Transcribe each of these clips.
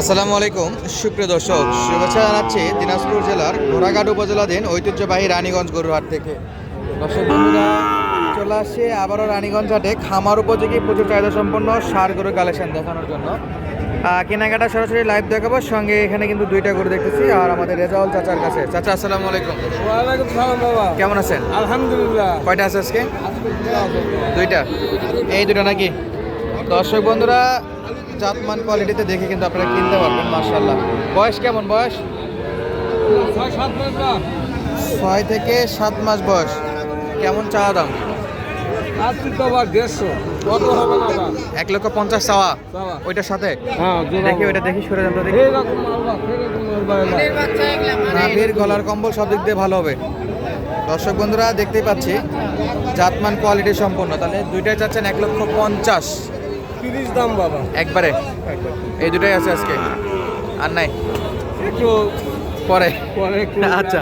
আসসালামু আলাইকুম সুপ্রিয় দর্শক শুভেচ্ছা জানাচ্ছি দিনাজপুর জেলার ঘোড়াঘাট উপজেলাধীন ঐতিহ্যবাহী রানীগঞ্জ গরুহাট থেকে। দর্শক বন্ধুরা চলে আসছে আবারও রানীগঞ্জ হাটে খামার উপযোগী প্রচুর চাহিদা সম্পন্ন সার গরু কালেকশন দেখানোর জন্য। কেনাকাটা সরাসরি লাইভ দেখাবো সঙ্গে এখানে কিন্তু দুইটা গরু দেখতেছি আর আমাদের রেজাউল চাচার কাছে। চাচা আসসালামু আলাইকুম। ওয়ালাইকুম সালাম বাবা। কেমন আছেন? আলহামদুলিল্লাহ। কয়টা আছে আজকে? দুইটা এই দুটো নাকি? দর্শক বন্ধুরা জাতমান কোয়ালিটিতে দেখে কিন্তু আপনারা কিনতে পারবেন মার্শাল্লাহ বয়স কেমন বয়স? ছয় থেকে সাত মাস বয়স। কেমন চাওয়া দাম? এক লক্ষ পঞ্চাশ চাওয়া। ওইটার সাথে? হ্যাঁ দেখি ওইটা দেখি সরে যান নাভির গলার কম্বল সব দিক দিয়ে ভালো হবে। দর্শক বন্ধুরা দেখতেই পাচ্ছি। জাতমান কোয়ালিটি সম্পূর্ণ। তাহলে দুইটাই চাচ্ছেন এক লক্ষ পঞ্চাশ। তিরিশ দাম বাবা। একবারে? এই দুটাই আছে আজকে? আর নাই? একটু পরে? পরে আচ্ছা।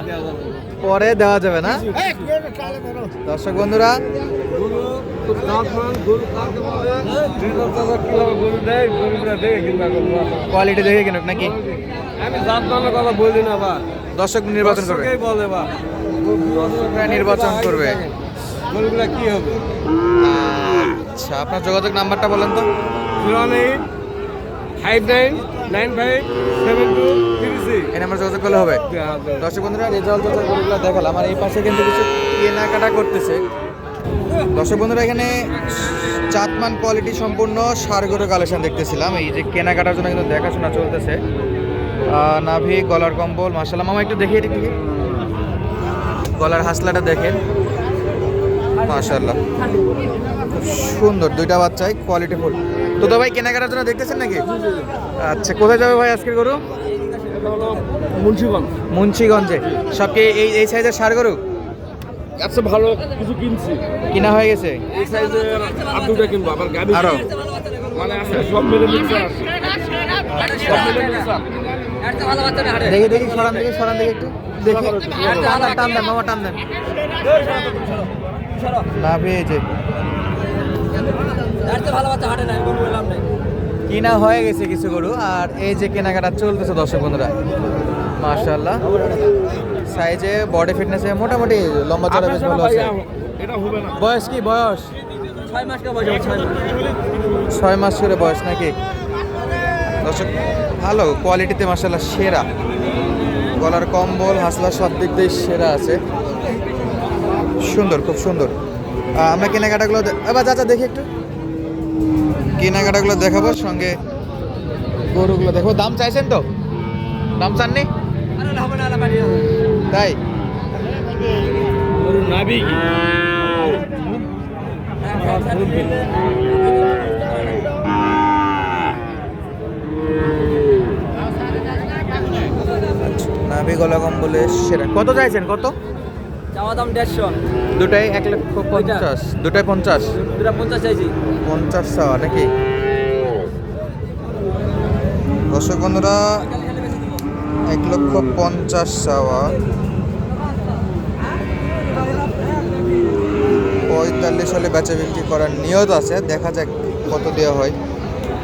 পরে দেওয়া যাবে না? দর্শক বন্ধুরা কোয়ালিটি দেখে কিনুক নাকি? আমি জাত মানের কথা বলি না বা। দর্শক নির্বাচন করবে। বলে বা। নির্বাচন করবে। গরুগুলা কি হবে? আচ্ছা আপনার যোগাযোগ নাম্বারটা বলেন তো। Zero eight five nine nine five seven two এই নাম্বার যোগাযোগ করলে হবে। দর্শক বন্ধুরা রেজাল্ট যত গরুগুলো দেখালাম। আর এই পাশে কিন্তু কিছু কেনাকাটা করতেছে। দর্শক বন্ধুরা এখানে চাতমান কোয়ালিটি সম্পূর্ণ সার গরু কালেকশন দেখতেছিলাম। এই যে কেনাকাটার জন্য কিন্তু দেখাশোনা চলতেছে। নাভি গলার কম্বল মাসাল্লাহ মামা একটু দেখিয়ে দেখি। গলার হাসলাটা দেখেন। মাশাল্লাহ সুন্দর দুইটা বাচ্চাই কোয়ালিটি ফুল তো তো ভাই কেনাকাটার জন্য দেখতেছেন নাকি? আচ্ছা কোথায় যাবে ভাই আজকের গরু? মুন্সিগঞ্জ। মুন্সিগঞ্জে। সব কি এই এই সাইজের সার গরু? আচ্ছা ভালো কিছু কিনছি। কিনা হয়ে গেছে? এই সাইজের আর দুটা কিনবো আবার গাবি আরও? মানে সব মিলে মিক্সার আছে। সব মিলে মিক্সার দেখি দেখি সরান দেখি সরান দেখি একটু। দেখি। টান দেন, টান দেন মামা টান দেন। না পেয়েছে। কিনা হয়ে গেছে কিছু গরু আর এই যে কেনাকাটা চলতেছে দর্শক বন্ধুরা মার্শাল্লাহ সাইজে বডি ফিটনেসে মোটামুটি লম্বা চড়া বেশ ভালো আছে। এটা হবে না। বয়স কি বয়স? ছয় মাস করে বয়স নাকি? দর্শক ভালো কোয়ালিটিতে মাসাল্লাহ সেরা। গলার কম্বল হাসলা সব দিক দিয়ে সেরা আছে। সুন্দর, খুব সুন্দর। আমরা কেনাকাটাগুলো এবার চাচা দেখি একটু। কেনাকাটাগুলো দেখাবো, সঙ্গে গরুগুলো দেখো দাম চাইছেন তো? দাম চাননি? তাই? নাভি গলা কম্বলে সেরা। কত চাইছেন? কত? চাওয়া দাম দেড়শো। দুটাই এক লক্ষ পঞ্চাশ। দুটাই পঞ্চাশ? দুটা পঞ্চাশ চাইছি। পঞ্চাশ চাওয়া নাকি? দর্শক বন্ধুরা এক লক্ষ পঞ্চাশ চাওয়া। পঁয়তাল্লিশ হলে বেচা বিক্রি করার নিয়ত আছে দেখা যাক কত দেওয়া হয়।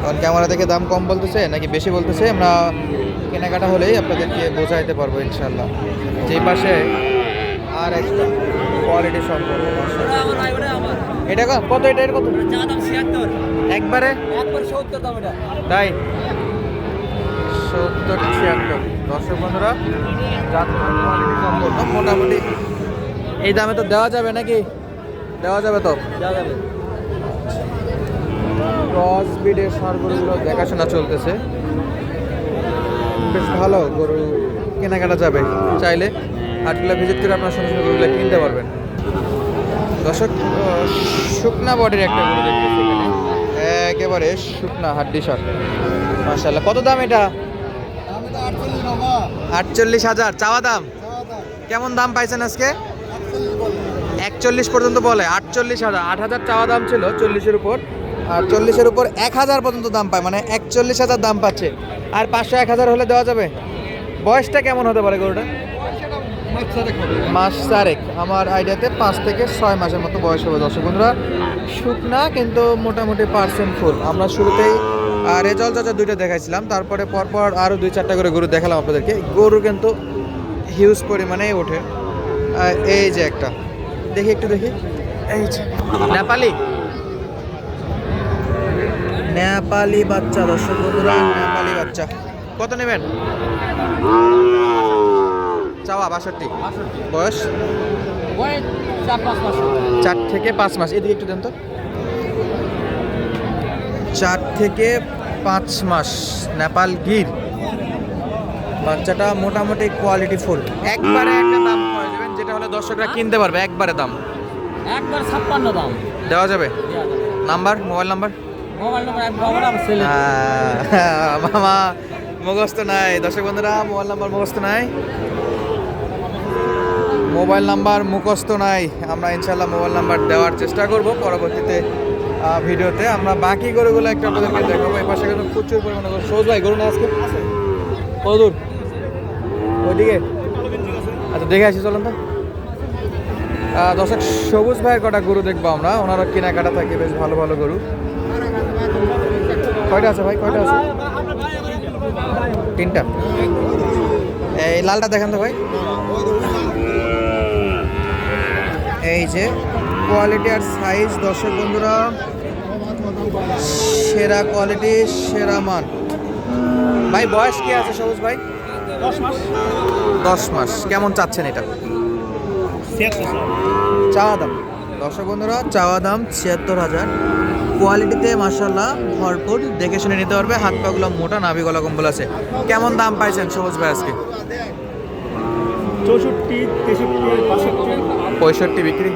কারণ ক্যামেরা দেখে দাম কম বলতেছে নাকি বেশি বলতেছে আমরা কেনাকাটা হলেই আপনাদেরকে বোঝাইতে পারব ইনশাল্লাহ যেই পাশে আর একটা কোয়ালিটি সম্পর্ক এটা কত? এটা কত? একবারে? তাই? সত্তর ছিয়াত্তর। দর্শক জাতমান কোয়ালিটি সম্পূর্ণ মোটামুটি এই দামে তো দেওয়া যাবে নাকি? দেওয়া যাবে তো? দেওয়া যাবে ক্রস বিডের সার গরুগুলো দেখাশোনা চলতেছে। বেশ ভালো গরু কেনাকাটা যাবে চাইলে। হাটগুলো ভিজিট করে আপনার সঙ্গে সঙ্গে কিনতে পারবেন। দর্শক শুকনা বডির একটা গরু দেখতেছি একেবারে শুকনা হাড্ডি সার মাশাল্লাহ কত দাম এটা? আটচল্লিশ হাজার। চাওয়া দাম? কেমন দাম পাইছেন আজকে? একচল্লিশ পর্যন্ত বলে। আটচল্লিশ হাজার। আট হাজার চাওয়া দাম ছিল চল্লিশের উপর। আর চল্লিশের উপর এক হাজার পর্যন্ত দাম পায়। মানে একচল্লিশ হাজার দাম পাচ্ছে। আর পাঁচশো এক হাজার হলে দেওয়া যাবে। বয়সটা কেমন হতে পারে গরুটা মাস চারেক আমার আইডিয়াতে পাঁচ থেকে ছয় মাসের মতো বয়স হবে দর্শক বন্ধুরা। শুকনা কিন্তু মোটামুটি পার্সেন্ট ফুল আমরা শুরুতেই রেজাল্ট চাচা দুইটা দেখাইছিলাম তারপরে পরপর আরও দুই চারটা করে গরু দেখালাম আপনাদেরকে। গরু কিন্তু হিউজ পরিমাণে ওঠে। এই যে একটা। দেখি একটু দেখি। এই যে। নেপালি? নেপালি বাচ্চা দর্শক বন্ধুরা নেপালি বাচ্চা। কত নেবেন? চাওয়া বাষট্টি। বয়স? চার থেকে পাঁচ মাস। এদিকে একটু দেন তো। চার থেকে পাঁচ মাস। নেপাল গির। বাচ্চাটা মোটামুটি কোয়ালিটি ফুল একবারে একটা দাম পাওয়া যাবেন যেটা হলে দর্শকরা কিনতে পারবে একবারে দাম। একবার ছাপ্পান্ন দাম। দেওয়া যাবে? নাম্বার? Mobile number? আহ, মামা মুখস্থ নাই। দর্শক বন্ধুরা মোবাইল নাম্বার মুখস্থ নাই। মোবাইল নাম্বার মুখস্থ নাই। আমরা ইনশাল্লাহ মোবাইল নাম্বার দেওয়ার চেষ্টা করব পরবর্তীতে ভিডিওতে। আমরা বাকি গরুগুলো একটু আপনাদেরকে দেখাবো। এই পাশে কিন্তু প্রচুর পরিমাণে গরু। সৌজ ভাই, গরু না আজকে? কত দূর? ওইদিকে? আচ্ছা দেখে আসি, চলুন তো। দর্শক, সবুজ ভাইয়ের কটা গরু দেখব আমরা। ওনারও কেনাকাটা থাকে, বেশ ভালো ভালো গরু। কয়টা আছে ভাই? কয়টা আছে? তিনটা। এই লালটা দেখান তো ভাই। এই যে কোয়ালিটি আর সাইজ দর্শক বন্ধুরা সেরা কোয়ালিটি সেরা মান। ভাই বয়স কি আছে সবুজ ভাই? দশ মাস। দশ মাস। কেমন চাচ্ছেন এটা? চাওয়া দাম। দর্শক বন্ধুরা চাওয়া দাম ছিয়াত্তর হাজার। কোয়ালিটিতে মাসাল্লাহ ভরপুর। দেখে শুনে নিতে পারবে হাত পাগুলো মোটা নাভি গলা কম্বল আছে। কেমন দাম পাইছেন সবুজ ভাই আজকে? চৌষট্টি তেষট্টি পঁয়ষট্টি বিক্রি?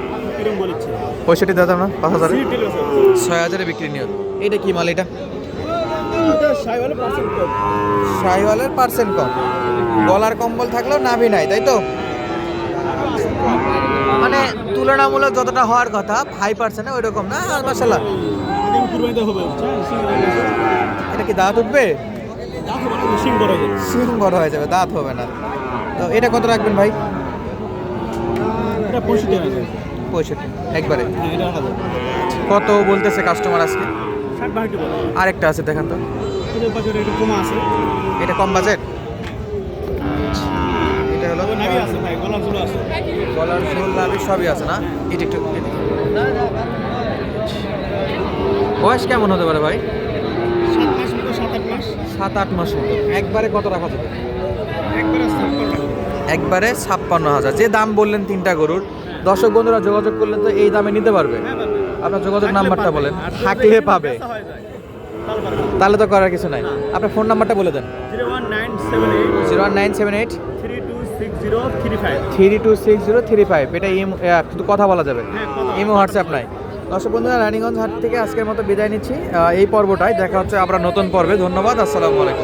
পঁয়ষট্টি দাদা না পাঁচ হাজার? ছয় হাজারে বিক্রি নিও। এটা কি মাল এটা? স্যার সাই হলে পার্সেন্ট কম শাহিওয়ালের পার্সেন্ট কম। গলার কম্বল থাকলেও নাভি নাই তাই তো? মানে তুলনামূলক যতটা হওয়ার কথা ফাইভ পার্সেন্ট ওই রকম না? মাসাল্লাহ এটা কি দাঁত উঠবে? সিং বড় হয়ে যাবে দাঁত হবে না। তো এটা কত রাখবেন ভাই? পঁয়ষট্টি পঁয়ষট্টি একবারে? হ্যাঁ কত বলতেছে কাস্টমার আজকে? আরেকটা আছে দেখেন তো। এটা কম বাজেট? এটা হলো গলার ঝোল লাভি সবই আছে না? এটা একটু বয়স কেমন হতে পারে ভাই? সাত আট মাস। মতো। একবারে কত রাখা যাবে? একবারে একবারে ছাপ্পান্ন হাজার। যে দাম বললেন তিনটা গরুর দর্শক বন্ধুরা যোগাযোগ করলে তো এই দামে নিতে পারবে। আপনার যোগাযোগ নাম্বারটা বলেন। থাকলে পাবে। তাহলে তো করার কিছু নাই। আপনার ফোন নাম্বারটা বলে দেন। Zero one nine seven eight. Three two six zero three five three two six zero three five. এটা ইম শুধু কথা বলা যাবে। হ্যাঁ, ইমো হোয়াটসঅ্যাপ নাই। দর্শক বন্ধুরা রানীগঞ্জ হাট থেকে আজকের মতো বিদায় নিচ্ছি। এই পর্বটায় দেখা হচ্ছে আমরা নতুন পর্বে। ধন্যবাদ আসসালামু আলাইকুম।